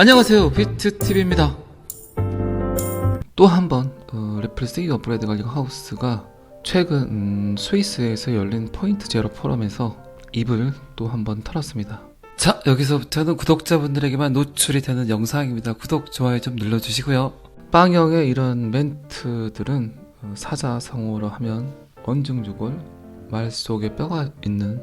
안녕하세요. 비트TV입니다. 또 한번 어, 리플 세이 업그레이드 관리 하우스가 최근 음, 스위스에서 열린 포인트 제로 포럼에서 입을 또 한번 털었습니다. 자 여기서부터는 구독자분들에게만 노출이 되는 영상입니다. 구독 좋아요 좀 눌러주시고요. 빵형의 이런 멘트들은 어, 사자성어로 하면 언증죽을 말 속에 뼈가 있는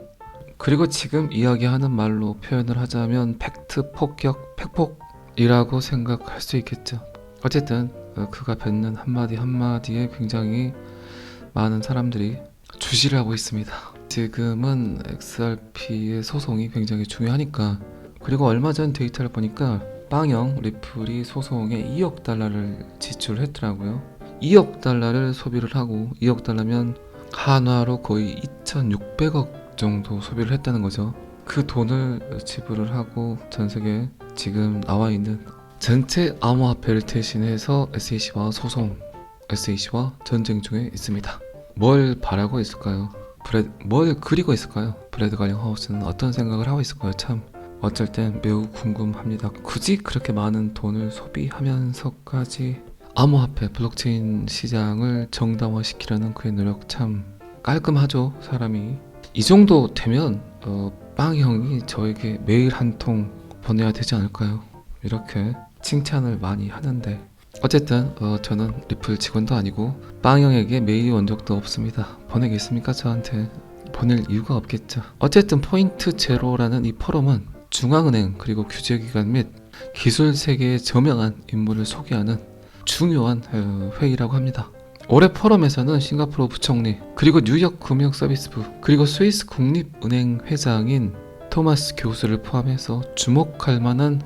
그리고 지금 이야기하는 말로 표현을 하자면 팩트 폭격 팩폭 이라고 생각할 수 있겠죠. 어쨌든 어, 그가 뱉는 한마디 한마디에 굉장히 많은 사람들이 주시를 하고 있습니다. 지금은 XRP의 소송이 굉장히 중요하니까 그리고 얼마 전 데이터를 보니까 빵형 리플이 소송에 2억 달러를 지출했더라고요. 2억 달러를 소비를 하고 2억 달러면 한화로 거의 2,600억 정도 소비를 했다는 거죠. 그 돈을 지불을 하고 전 세계 지금 나와 있는 전체 암호화폐를 대신해서 SEC와 소송, SEC와 전쟁 중에 있습니다. 뭘 바라고 있을까요? 브레드, 뭘 그리고 있을까요? 브래드 갈링 하우스는 어떤 생각을 하고 있을까요? 참 어쩔 땐 매우 궁금합니다. 굳이 그렇게 많은 돈을 소비하면서까지 암호화폐 블록체인 시장을 정당화시키려는 그의 노력 참 깔끔하죠 사람이 이 정도 되면 어, 빵 형이 저에게 매일 한 통 보내야 되지 않을까요? 이렇게 칭찬을 많이 하는데 어쨌든 어, 저는 리플 직원도 아니고 빵 형에게 메일 온 적도 없습니다. 보내겠습니까 저한테? 보낼 이유가 없겠죠. 어쨌든 포인트 제로라는 이 포럼은 중앙은행 그리고 규제기관 및 기술 세계의 저명한 인물을 소개하는 중요한 어, 회의라고 합니다. 올해 포럼에서는 싱가포르 부총리 그리고 뉴욕 금융서비스부 그리고 스위스 국립은행 회장인 토마스 교수를 포함해서 주목할 만한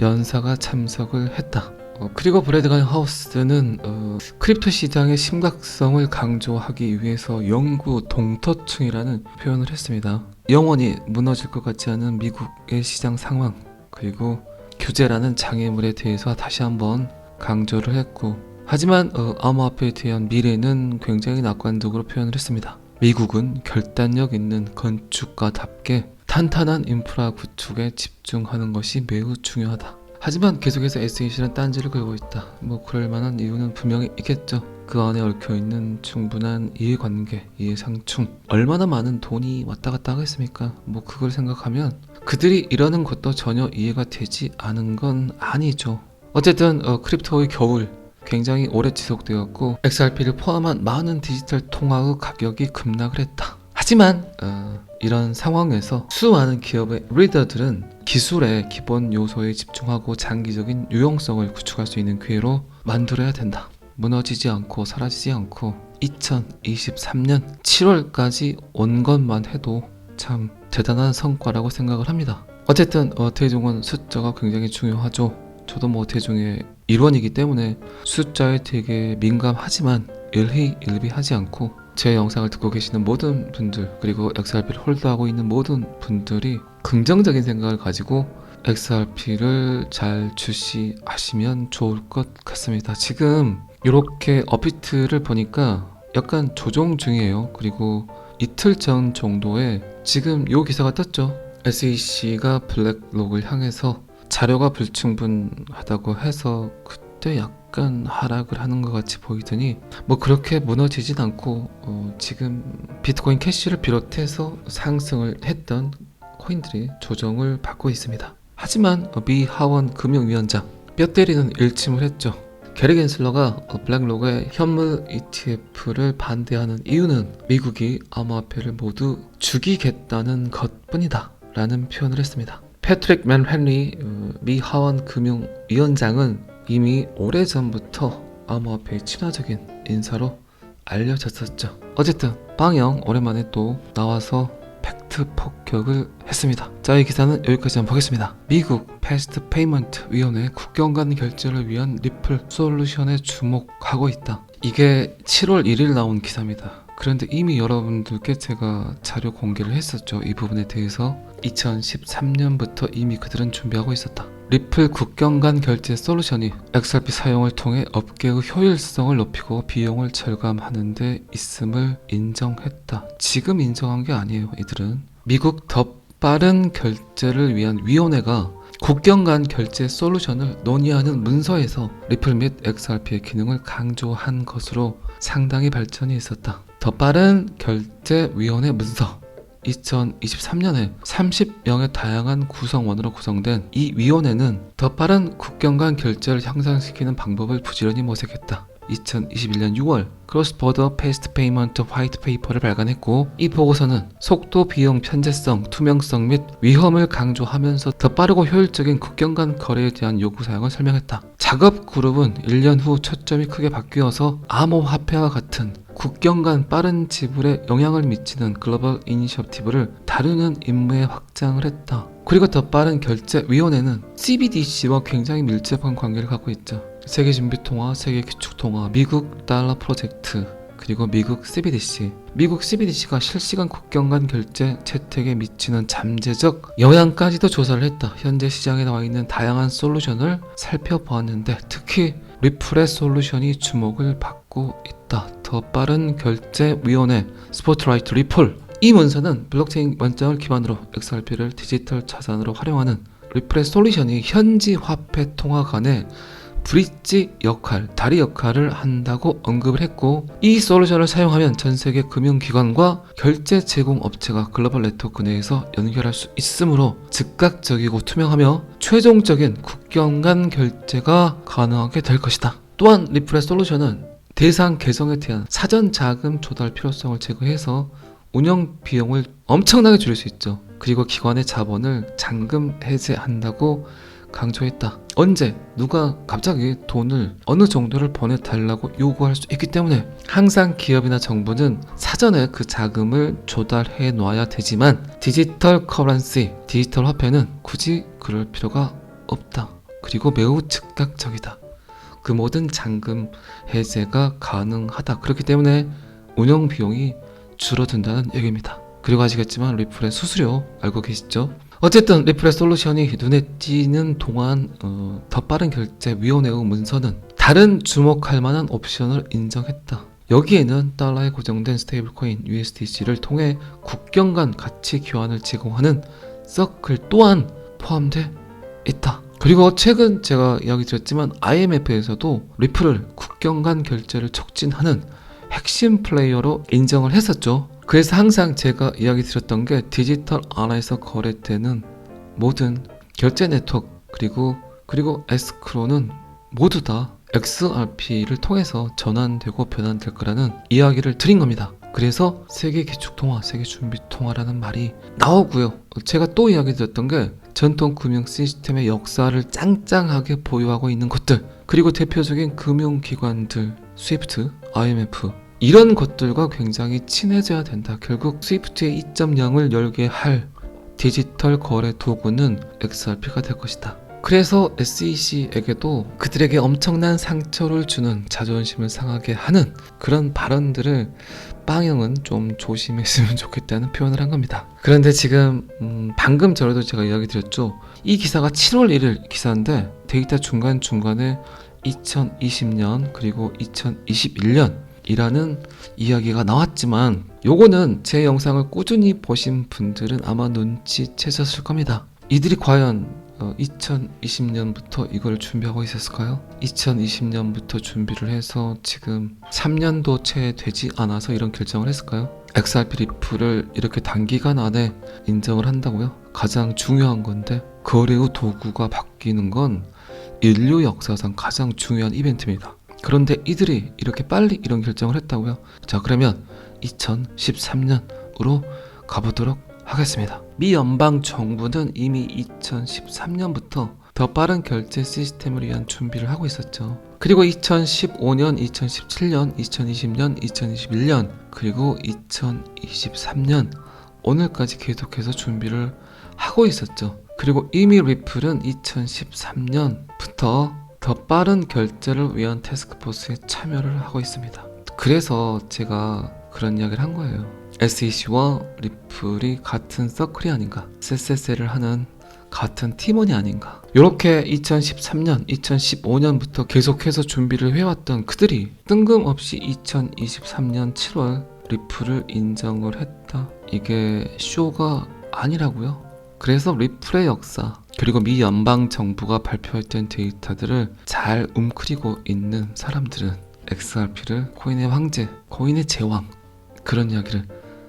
연사가 참석을 했다. 어, 그리고 브래드간 하우스는 어, 크립토 시장의 심각성을 강조하기 위해서 영구 동터층이라는 표현을 했습니다. 영원히 무너질 것 같지 않은 미국의 시장 상황 그리고 규제라는 장애물에 대해서 다시 한번 강조를 했고 하지만 어, 암호화폐에 대한 미래는 굉장히 낙관적으로 표현을 했습니다. 미국은 결단력 있는 건축가답게 탄탄한 인프라 구축에 집중하는 것이 매우 중요하다. 하지만 계속해서 SEC는 딴지를 걸고 있다. 뭐 그럴 만한 이유는 분명히 있겠죠. 그 안에 얽혀 있는 충분한 이해관계, 이해상충. 얼마나 많은 돈이 왔다 갔다 하겠습니까? 뭐 그걸 생각하면 그들이 이러는 것도 전혀 이해가 되지 않은 건 아니죠. 어쨌든 어, 크립토의 겨울 굉장히 오래 지속되었고 XRP를 포함한 많은 디지털 통화의 가격이 급락을 했다. 하지만 어, 이런 상황에서 수많은 기업의 리더들은 기술의 기본 요소에 집중하고 장기적인 유용성을 구축할 수 있는 기회로 만들어야 된다. 무너지지 않고 사라지지 않고 2023년 7월까지 온 것만 해도 참 대단한 성과라고 생각을 합니다. 어쨌든 어, 대중은 숫자가 굉장히 중요하죠. 저도 뭐 대중의 일원이기 때문에 숫자에 되게 민감하지만 일희일비하지 않고 제 영상을 듣고 계시는 모든 분들 그리고 XRP를 홀드하고 있는 모든 분들이 긍정적인 생각을 가지고 XRP를 잘 출시하시면 좋을 것 같습니다. 지금 이렇게 업비트를 보니까 약간 조정 중이에요. 그리고 이틀 전 정도에 지금 요 기사가 떴죠. SEC가 블랙록을 향해서 자료가 불충분하다고 해서 그때 약간 하락을 하는 것 같이 보이더니 뭐 그렇게 무너지진 않고 어, 지금 비트코인 캐시를 비롯해서 상승을 했던 코인들이 조정을 받고 있습니다. 하지만 어, 미 하원 금융위원장 뼈 때리는 일침을 했죠. 게리 겐슬러가 어, 블랙록의 현물 ETF를 반대하는 이유는 미국이 암호화폐를 모두 죽이겠다는 것뿐이다 라는 표현을 했습니다. 패트릭 맨 헨리 어, 미 하원 금융위원장은 이미 오래전부터 암호화폐의 친화적인 인사로 알려졌었죠. 어쨌든 빵영 오랜만에 또 나와서 팩트 폭격을 했습니다. 자, 이 기사는 여기까지 한번 보겠습니다. 미국 패스트 페이먼트 위원회 국경 간 결제를 위한 리플 솔루션에 주목하고 있다. 이게 7월 1일 나온 기사입니다. 그런데 이미 여러분들께 제가 자료 공개를 했었죠. 이 부분에 대해서 2013년부터 이미 그들은 준비하고 있었다. 리플 국경 간 결제 솔루션이 XRP 사용을 통해 업계의 효율성을 높이고 비용을 절감하는 데 있음을 인정했다. 지금 인정한 게 아니에요. 이들은 미국 더 빠른 결제를 위한 위원회가 국경 간 결제 솔루션을 논의하는 문서에서 리플 및 XRP의 기능을 강조한 것으로 상당히 발전이 있었다. 더 빠른 결제 위원회 문서 2023년에 30명의 다양한 구성원으로 구성된 이 위원회는 더 빠른 국경 간 결제를 향상시키는 방법을 부지런히 모색했다. 2021년 6월 크로스 보더 페이스트 페이먼트 화이트 페이퍼를 발간했고 이 보고서는 속도, 비용, 편제성, 투명성 및 위험을 강조하면서 더 빠르고 효율적인 국경 간 거래에 대한 요구 사항을 설명했다. 작업 그룹은 1년 후 초점이 크게 바뀌어서 암호화폐와 같은 국경 간 빠른 지불에 영향을 미치는 글로벌 이니셔티브를 다루는 임무에 확장을 했다. 그리고 더 빠른 결제 위원회는 CBDC와 굉장히 밀접한 관계를 갖고 있죠. 세계 준비 통화, 세계 기축 통화, 미국 달러 프로젝트, 그리고 미국 CBDC. 미국 CBDC가 실시간 국경 간 결제 채택에 미치는 잠재적 영향까지도 조사를 했다. 현재 시장에 나와 있는 다양한 솔루션을 살펴보았는데 특히 리플의 솔루션이 주목을 받고 있다. 더 빠른 결제 위원회 스포트라이트 리플. 이 문서는 블록체인 원장을 기반으로 XRP를 디지털 자산으로 활용하는 리플의 솔루션이 현지 화폐 통화 간의 브릿지 역할, 다리 역할을 한다고 언급을 했고 이 솔루션을 사용하면 전 세계 금융기관과 결제 제공 업체가 글로벌 네트워크 내에서 연결할 수 있으므로 즉각적이고 투명하며 최종적인 국경 간 결제가 가능하게 될 것이다. 또한 리플의 솔루션은 대상 개성에 대한 사전 자금 조달 필요성을 제거해서 운영 비용을 엄청나게 줄일 수 있죠. 그리고 기관의 자본을 잔금 해제한다고 강조했다. 언제 누가 갑자기 돈을 어느 정도를 보내달라고 요구할 수 있기 때문에 항상 기업이나 정부는 사전에 그 자금을 조달해 놔야 되지만 디지털 커런시, 디지털 화폐는 굳이 그럴 필요가 없다. 그리고 매우 즉각적이다. 그 모든 잔금 해제가 가능하다. 그렇기 때문에 운영 비용이 줄어든다는 얘기입니다. 그리고 아시겠지만 리플의 수수료 알고 계시죠? 어쨌든 리플의 솔루션이 눈에 띄는 동안 어, 더 빠른 결제 위원회의 문서는 다른 주목할 만한 옵션을 인정했다. 여기에는 달러에 고정된 스테이블코인 USDC를 통해 국경 간 가치 교환을 제공하는 서클 또한 포함돼 있다. 그리고 최근 제가 이야기 드렸지만 IMF에서도 리플을 국경 간 결제를 촉진하는 핵심 플레이어로 인정을 했었죠. 그래서 항상 제가 이야기 드렸던 게 디지털 안에서 거래되는 모든 결제 네트워크 그리고 그리고 에스크로는 모두 다 XRP를 통해서 전환되고 변환될 거라는 이야기를 드린 겁니다. 그래서 세계 기축 통화, 세계 준비 통화라는 말이 나오고요. 제가 또 이야기 드렸던 게 전통 금융 시스템의 역사를 짱짱하게 보유하고 있는 것들, 그리고 대표적인 금융 기관들, 스위프트, IMF 이런 것들과 굉장히 친해져야 된다. 결국 스위프트의 2.0을 열게 할 디지털 거래 도구는 XRP가 될 것이다. 그래서 SEC에게도 그들에게 엄청난 상처를 주는 자존심을 상하게 하는 그런 발언들을 빵형은 좀 조심했으면 좋겠다는 표현을 한 겁니다. 그런데 지금 음, 방금 전에도 제가 이야기 드렸죠. 이 기사가 7월 1일 기사인데 데이터 중간 중간에 2020년 그리고 2021년 이라는 이야기가 나왔지만 요거는 제 영상을 꾸준히 보신 분들은 아마 눈치채셨을 겁니다. 이들이 과연 2020년부터 이걸 준비하고 있었을까요? 2020년부터 준비를 해서 지금 3년도 채 되지 않아서 이런 결정을 했을까요? XRP 리플을 이렇게 단기간 안에 인정을 한다고요? 가장 중요한 건데 거래 후 도구가 바뀌는 건 인류 역사상 가장 중요한 이벤트입니다. 그런데 이들이 이렇게 빨리 이런 결정을 했다고요? 자, 그러면 2013년으로 가보도록 하겠습니다. 미 연방 정부는 이미 2013년부터 더 빠른 결제 시스템을 위한 준비를 하고 있었죠. 그리고 2015년, 2017년, 2020년, 2021년, 그리고 2023년 오늘까지 계속해서 준비를 하고 있었죠. 그리고 이미 리플은 2013년부터 더 빠른 결제를 위한 태스크포스에 참여를 하고 있습니다. 그래서 제가 그런 이야기를 한 거예요. SEC와 리플이 같은 서클이 아닌가, SSL을 하는 같은 팀원이 아닌가. 이렇게 2013년, 2015년부터 계속해서 준비를 해왔던 그들이 뜬금없이 2023년 7월 리플을 인정을 했다. 이게 쇼가 아니라고요? 그래서 리플의 역사 그리고 미 연방 정부가 발표했던 데이터들을 잘 움크리고 있는 사람들은 XRP를 코인의 황제, 코인의 제왕 그런 이야기를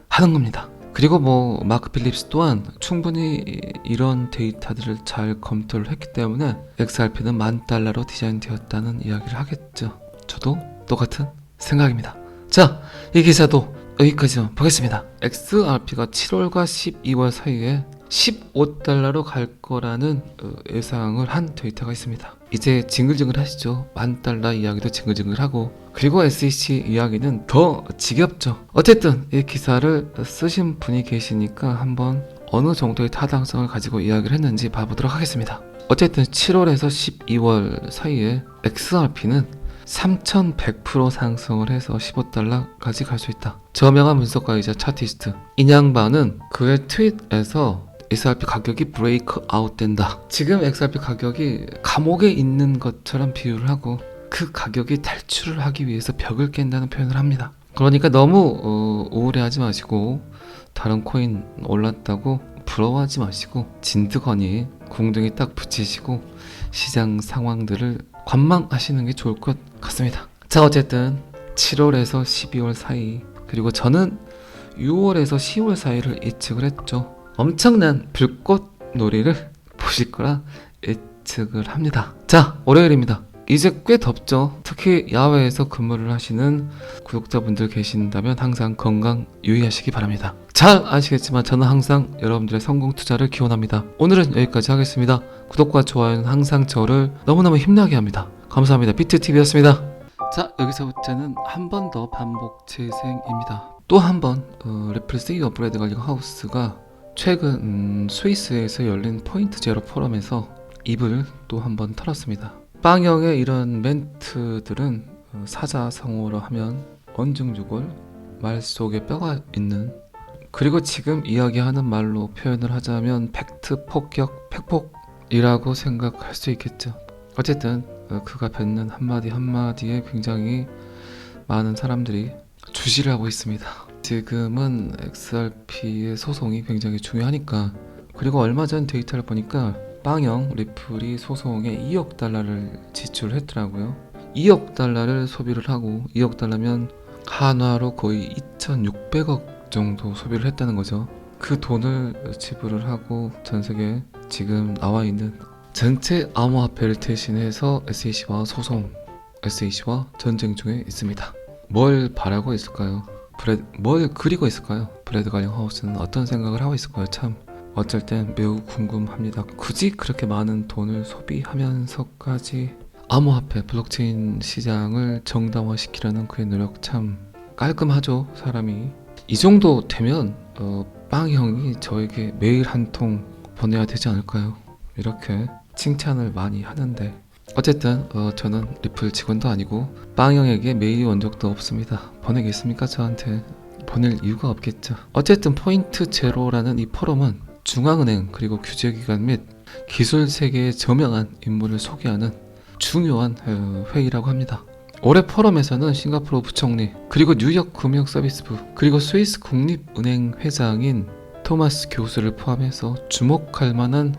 하는 겁니다. 그리고 뭐 마크 필립스 또한 충분히 이런 데이터들을 잘 검토를 했기 때문에 XRP는 만 달러로 디자인되었다는 이야기를 하겠죠. 저도 똑같은 생각입니다. 자, 이 기사도 여기까지만 보겠습니다. XRP가 7월과 12월 사이에 15달러로 갈 거라는 어, 예상을 한 데이터가 있습니다. 이제 징글징글 하시죠. 만 달러 이야기도 징글징글 하고 그리고 SEC 이야기는 더 지겹죠. 어쨌든 이 기사를 쓰신 분이 계시니까 한번 어느 정도의 타당성을 가지고 이야기를 했는지 봐보도록 하겠습니다. 어쨌든 7월에서 12월 사이에 XRP는 3100% 상승을 해서 15달러까지 갈 수 있다. 저명한 분석가이자 차티스트 인양반은 그의 트윗에서 XRP 가격이 브레이크 아웃 된다. 지금 XRP 가격이 감옥에 있는 것처럼 비유를 하고 그 가격이 탈출을 하기 위해서 벽을 깬다는 표현을 합니다. 그러니까 너무 어, 우울해하지 마시고 다른 코인 올랐다고 부러워하지 마시고 진드거니 궁둥이 딱 붙이시고 시장 상황들을 관망하시는 게 좋을 것 같습니다. 자 어쨌든 7월에서 12월 사이 그리고 저는 6월에서 10월 사이를 예측을 했죠. 엄청난 불꽃 놀이를 보실 거라 예측을 합니다. 자 월요일입니다. 이제 꽤 덥죠. 특히 야외에서 근무를 하시는 구독자분들 계신다면 항상 건강 유의하시기 바랍니다. 잘 아시겠지만 저는 항상 여러분들의 성공 투자를 기원합니다. 오늘은 여기까지 하겠습니다. 구독과 좋아요는 항상 저를 너무너무 힘나게 합니다. 감사합니다. 비트TV였습니다. 자, 여기서부터는 한 번 더 반복 재생입니다. 또 한 번, 어, 레플 세이 업그레이드 관련 하우스가 최근 음, 스위스에서 열린 포인트 제로 포럼에서 입을 또 한번 털었습니다. 빵형의 이런 멘트들은 어, 사자성어로 하면 언증죽을 말 속에 뼈가 있는 그리고 지금 이야기하는 말로 표현을 하자면 팩트 폭격 팩폭이라고 생각할 수 있겠죠. 어쨌든 어, 그가 뱉는 한마디 한마디에 굉장히 많은 사람들이 주시를 하고 있습니다. 지금은 XRP의 소송이 굉장히 중요하니까 그리고 얼마 전 데이터를 보니까 빵형 리플이 소송에 2억 달러를 지출했더라고요. 2억 달러를 소비를 하고 2억 달러면 한화로 거의 2,600억 정도 소비를 했다는 거죠. 그 돈을 지불을 하고 전 세계 지금 나와 있는 전체 암호화폐를 대신해서 SEC와 소송, SEC와 전쟁 중에 있습니다. 뭘 바라고 있을까요? 브레드, 뭘 그리고 있을까요? 브래드 갈링 하우스는 어떤 생각을 하고 있을까요? 참 어쩔 땐 매우 궁금합니다. 굳이 그렇게 많은 돈을 소비하면서까지 암호화폐 블록체인 시장을 정당화시키려는 그의 노력 참 깔끔하죠 사람이 이 정도 되면 어, 빵 형이 저에게 매일 한 통 보내야 되지 않을까요? 이렇게 칭찬을 많이 하는데 어쨌든 어, 저는 리플 직원도 아니고 빵형에게 메일이 온 적도 없습니다. 보내겠습니까 저한테? 보낼 이유가 없겠죠. 어쨌든 포인트 제로라는 이 포럼은 중앙은행 그리고 규제기관 및 기술 세계의 저명한 인물을 소개하는 중요한 어, 회의라고 합니다. 올해 포럼에서는 싱가포르 부총리 그리고 뉴욕 금융서비스부 그리고 스위스 국립은행 회장인 토마스 교수를 포함해서 주목할 만한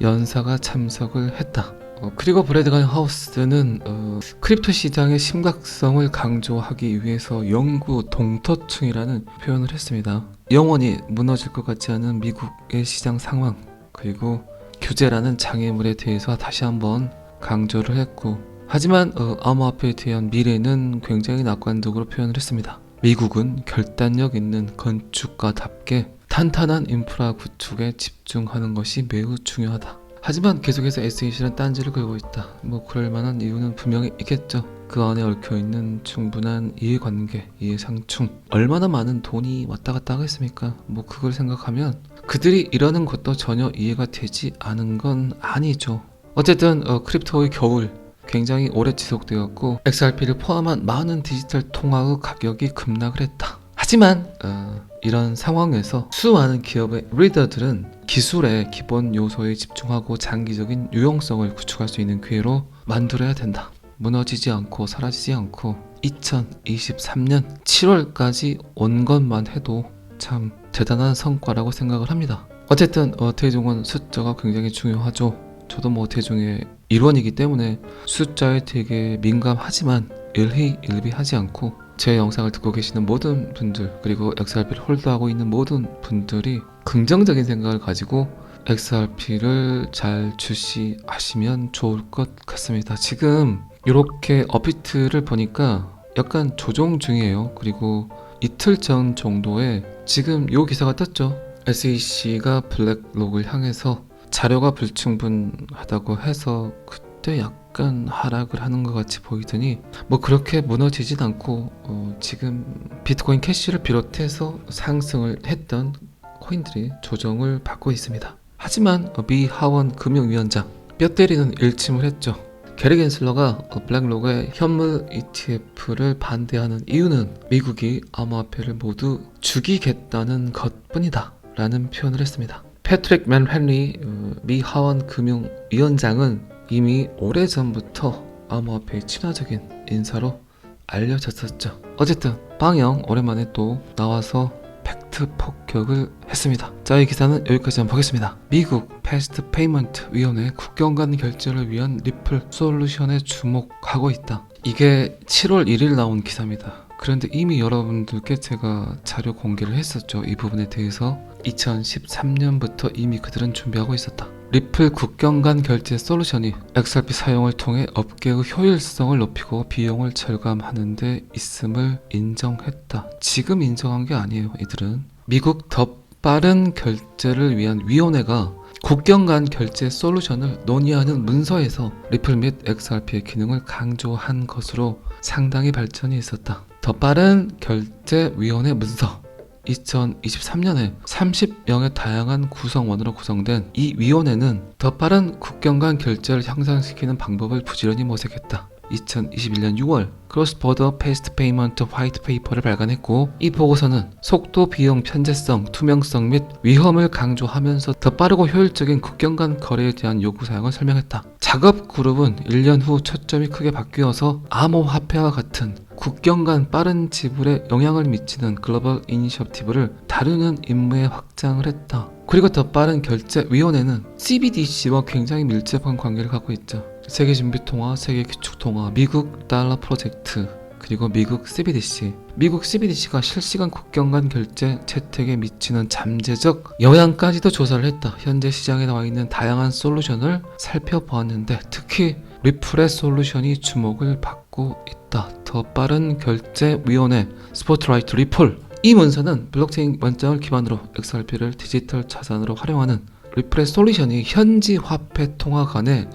연사가 참석을 했다. 어, 그리고 브래드간 하우스는 어, 크립토 시장의 심각성을 강조하기 위해서 영구 동터층이라는 표현을 했습니다. 영원히 무너질 것 같지 않은 미국의 시장 상황 그리고 규제라는 장애물에 대해서 다시 한번 강조를 했고 하지만 어, 암호화폐에 대한 미래는 굉장히 낙관적으로 표현을 했습니다. 미국은 결단력 있는 건축가답게 탄탄한 인프라 구축에 집중하는 것이 매우 중요하다. 하지만 계속해서 SEC는 딴지를 걸고 있다. 뭐 그럴 만한 이유는 분명히 있겠죠. 그 안에 얽혀 있는 충분한 이해관계, 이해상충. 얼마나 많은 돈이 왔다 갔다 하겠습니까? 뭐 그걸 생각하면 그들이 이러는 것도 전혀 이해가 되지 않은 건 아니죠. 어쨌든 어, 크립토의 겨울 굉장히 오래 지속되었고 XRP를 포함한 많은 디지털 통화의 가격이 급락을 했다. 하지만 어, 이런 상황에서 수많은 기업의 리더들은 기술의 기본 요소에 집중하고 장기적인 유용성을 구축할 수 있는 기회로 만들어야 된다. 무너지지 않고 사라지지 않고 2023년 7월까지 온 것만 해도 참 대단한 성과라고 생각을 합니다. 어쨌든 어, 대중은 숫자가 굉장히 중요하죠. 저도 뭐 대중의 일원이기 때문에 숫자에 되게 민감하지만 일희일비하지 않고 제 영상을 듣고 계시는 모든 분들 그리고 XRP를 홀드하고 있는 모든 분들이 긍정적인 생각을 가지고 XRP를 잘 출시하시면 좋을 것 같습니다. 지금 이렇게 업비트를 보니까 약간 조정 중이에요. 그리고 이틀 전 정도에 지금 요 기사가 떴죠. SEC가 블랙록을 향해서 자료가 불충분하다고 해서 그때 약 간 하락을 하는 것 같이 보이더니 뭐 그렇게 무너지진 않고 어, 지금 비트코인 캐시를 비롯해서 상승을 했던 코인들이 조정을 받고 있습니다. 하지만 어, 미 하원 금융위원장 뼈 때리는 일침을 했죠. 게리 겐슬러가 어, 블랙록의 현물 ETF를 반대하는 이유는 미국이 암호화폐를 모두 죽이겠다는 것뿐이다 라는 표현을 했습니다. 패트릭 맨 헨리 어, 미 하원 금융위원장은 이미 오래전부터 암호화폐의 친화적인 인사로 알려졌었죠. 어쨌든 빵영 오랜만에 또 나와서 팩트 폭격을 했습니다. 자, 이 기사는 여기까지 한번 보겠습니다. 미국 패스트 페이먼트 위원회 국경 간 결제를 위한 리플 솔루션에 주목하고 있다. 이게 7월 1일 나온 기사입니다. 그런데 이미 여러분들께 제가 자료 공개를 했었죠. 이 부분에 대해서 2013년부터 이미 그들은 준비하고 있었다. 리플 국경 간 결제 솔루션이 XRP 사용을 통해 업계의 효율성을 높이고 비용을 절감하는 데 있음을 인정했다. 지금 인정한 게 아니에요, 이들은. 미국 더 빠른 결제를 위한 위원회가 국경 간 결제 솔루션을 논의하는 문서에서 리플 및 XRP의 기능을 강조한 것으로 상당히 발전이 있었다. 더 빠른 결제 위원회 문서 2023년에 30명의 다양한 구성원으로 구성된 이 위원회는 더 빠른 국경 간 결제를 향상시키는 방법을 부지런히 모색했다. 2021년 6월 크로스 보더 페이스트 페이먼트 화이트 페이퍼를 발간했고 이 보고서는 속도, 비용, 편제성, 투명성 및 위험을 강조하면서 더 빠르고 효율적인 국경 간 거래에 대한 요구 사항을 설명했다. 작업 그룹은 1년 후 초점이 크게 바뀌어서 암호화폐와 같은 국경 간 빠른 지불에 영향을 미치는 글로벌 이니셔티브를 다루는 임무에 확장을 했다. 그리고 더 빠른 결제 위원회는 CBDC와 굉장히 밀접한 관계를 갖고 있죠. 세계 준비 통화, 세계 기축 통화, 미국 달러 프로젝트, 그리고 미국 CBDC. 미국 CBDC가 실시간 국경 간 결제 채택에 미치는 잠재적 영향까지도 조사를 했다. 현재 시장에 나와 있는 다양한 솔루션을 살펴보았는데 특히 리플의 솔루션이 주목을 받고 있다. 더 빠른 결제 위원회 스포트라이트 리플. 이 문서는 블록체인 원장을 기반으로 XRP를 디지털 자산으로 활용하는 리플의 솔루션이 현지 화폐 통화 간의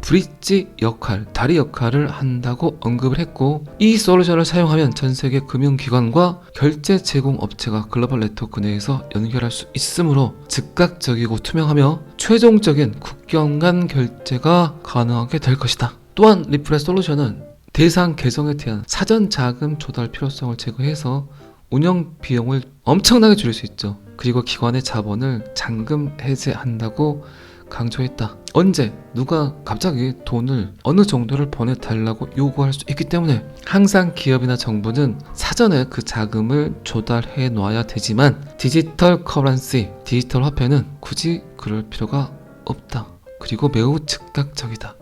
브릿지 역할, 다리 역할을 한다고 언급을 했고 이 솔루션을 사용하면 전 세계 금융기관과 결제 제공 업체가 글로벌 네트워크 내에서 연결할 수 있으므로 즉각적이고 투명하며 최종적인 국경 간 결제가 가능하게 될 것이다. 또한 리플의 솔루션은 대상 계정에 대한 사전 자금 조달 필요성을 제거해서 운영 비용을 엄청나게 줄일 수 있죠. 그리고 기관의 자본을 잔금 해제한다고 강조했다. 언제 누가 갑자기 돈을 어느 정도를 보내달라고 요구할 수 있기 때문에 항상 기업이나 정부는 사전에 그 자금을 조달해 놔야 되지만 디지털 커런시, 디지털 화폐는 굳이 그럴 필요가 없다. 그리고 매우 즉각적이다.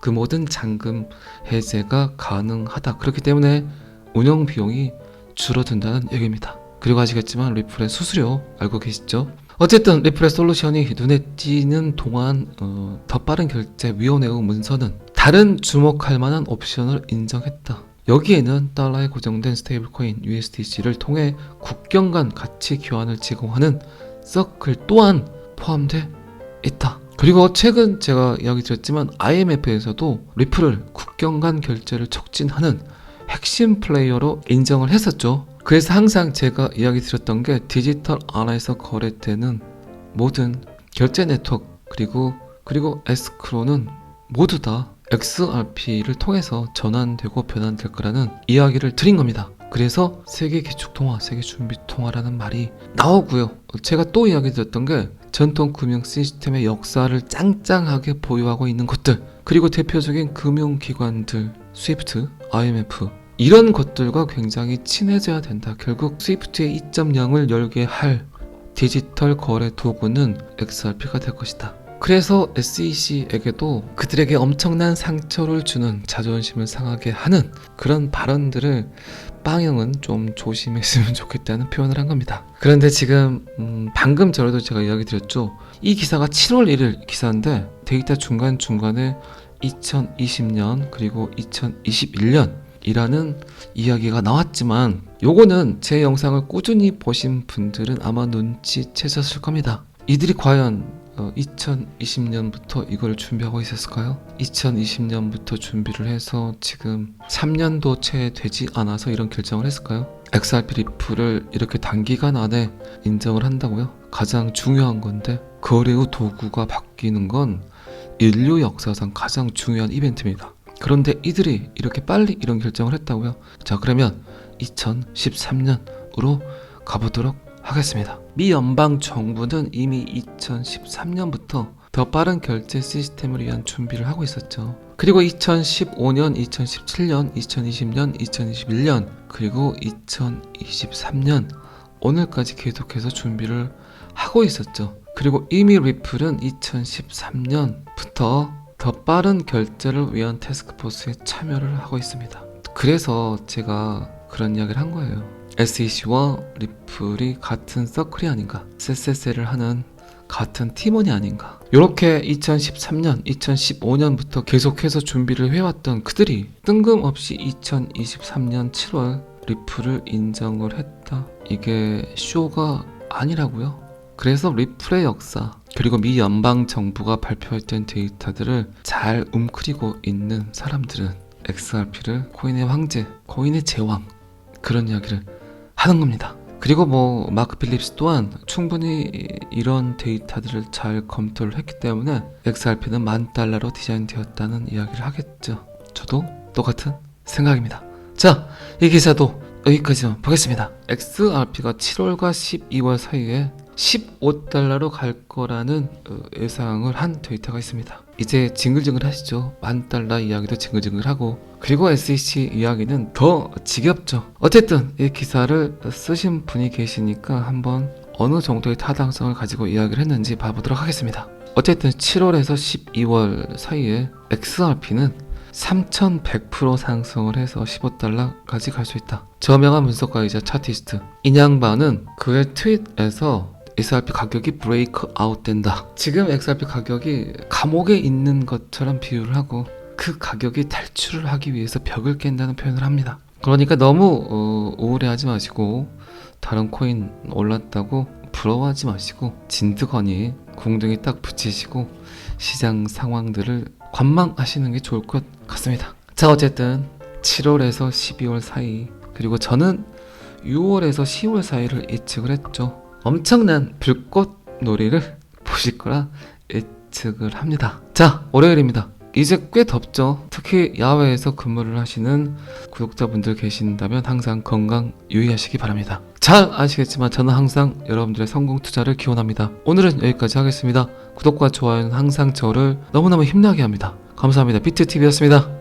그 모든 잔금 해제가 가능하다. 그렇기 때문에 운영 비용이 줄어든다는 얘기입니다. 그리고 아시겠지만 리플의 수수료 알고 계시죠? 어쨌든 리플의 솔루션이 눈에 띄는 동안 어, 더 빠른 결제 위원회의 문서는 다른 주목할 만한 옵션을 인정했다. 여기에는 달러에 고정된 스테이블코인 USDC를 통해 국경 간 가치 교환을 제공하는 서클 또한 포함돼 있다. 그리고 최근 제가 이야기 드렸지만 IMF에서도 리플을 국경 간 결제를 촉진하는 핵심 플레이어로 인정을 했었죠. 그래서 항상 제가 이야기 드렸던 게 디지털 안에서 거래되는 모든 결제 네트워크 그리고 그리고 에스크로는 모두 다 XRP를 통해서 전환되고 변환될 거라는 이야기를 드린 겁니다. 그래서 세계 기축 통화, 세계 준비 통화라는 말이 나오고요. 제가 또 이야기 드렸던 게 전통 금융 시스템의 역사를 짱짱하게 보유하고 있는 곳들, 그리고 대표적인 금융기관들, 스위프트, IMF, 이런 것들과 굉장히 친해져야 된다. 결국 스위프트의 2.0을 열게 할 디지털 거래 도구는 XRP가 될 것이다. 그래서 SEC에게도 그들에게 엄청난 상처를 주는 자존심을 상하게 하는 그런 발언들을 빵형은 좀 조심했으면 좋겠다는 표현을 한 겁니다. 그런데 지금 음, 방금 전에도 제가 이야기 드렸죠. 이 기사가 7월 1일 기사인데 데이터 중간 중간에 2020년 그리고 2021년 이라는 이야기가 나왔지만 요거는 제 영상을 꾸준히 보신 분들은 아마 눈치채셨을 겁니다. 이들이 과연 2020년부터 이걸 준비하고 있었을까요? 2020년부터 준비를 해서 지금 3년도 채 되지 않아서 이런 결정을 했을까요? XRP 리플을 이렇게 단기간 안에 인정을 한다고요? 가장 중요한 건데 거래 후 도구가 바뀌는 건 인류 역사상 가장 중요한 이벤트입니다. 그런데 이들이 이렇게 빨리 이런 결정을 했다고요? 자 그러면 2013년으로 가보도록 하겠습니다. 미 연방 정부는 이미 2013년부터 더 빠른 결제 시스템을 위한 준비를 하고 있었죠. 그리고 2015년, 2017년, 2020년, 2021년, 그리고 2023년 오늘까지 계속해서 준비를 하고 있었죠. 그리고 이미 리플은 2013년부터 더 빠른 결제를 위한 테스크포스에 참여를 하고 있습니다. 그래서 제가 그런 이야기를 한 거예요. SEC와 리플이 같은 서클이 아닌가, SSL을 하는 같은 팀원이 아닌가. 이렇게 2013년, 2015년부터 계속해서 준비를 해왔던 그들이 뜬금없이 2023년 7월 리플을 인정을 했다. 이게 쇼가 아니라고요. 그래서 리플의 역사 그리고 미 연방 정부가 발표했던 데이터들을 잘 움크리고 있는 사람들은 XRP를 코인의 황제, 코인의 제왕 그런 이야기를 하는 겁니다. 그리고 뭐 마크 필립스 또한 충분히 이런 데이터들을 잘 검토를 했기 때문에 XRP는 만 달러로 디자인되었다는 이야기를 하겠죠. 저도 똑같은 생각입니다. 자, 이 기사도 여기까지만 보겠습니다. XRP가 7월과 12월 사이에 15달러로 갈 거라는 어, 예상을 한 데이터가 있습니다. 이제 징글징글 하시죠. 만 달러 이야기도 징글징글 하고 그리고 SEC 이야기는 더 지겹죠. 어쨌든 이 기사를 쓰신 분이 계시니까 한번 어느 정도의 타당성을 가지고 이야기를 했는지 봐보도록 하겠습니다. 어쨌든 7월에서 12월 사이에 XRP는 3100% 상승을 해서 15달러까지 갈 수 있다. 저명한 분석가이자 차티스트 인양반은 그의 트윗에서 XRP 가격이 브레이크 아웃 된다. 지금 XRP 가격이 감옥에 있는 것처럼 비유를 하고 그 가격이 탈출을 하기 위해서 벽을 깬다는 표현을 합니다. 그러니까 너무 어, 우울해하지 마시고 다른 코인 올랐다고 부러워하지 마시고 진드거니 궁둥이 딱 붙이시고 시장 상황들을 관망하시는 게 좋을 것 같습니다. 자 어쨌든 7월에서 12월 사이 그리고 저는 6월에서 10월 사이를 예측을 했죠. 엄청난 불꽃 놀이를 보실 거라 예측을 합니다. 자 월요일입니다. 이제 꽤 덥죠. 특히 야외에서 근무를 하시는 구독자분들 계신다면 항상 건강 유의하시기 바랍니다. 잘 아시겠지만 저는 항상 여러분들의 성공 투자를 기원합니다. 오늘은 여기까지 하겠습니다. 구독과 좋아요는 항상 저를 너무너무 힘나게 합니다. 감사합니다. 비트TV였습니다.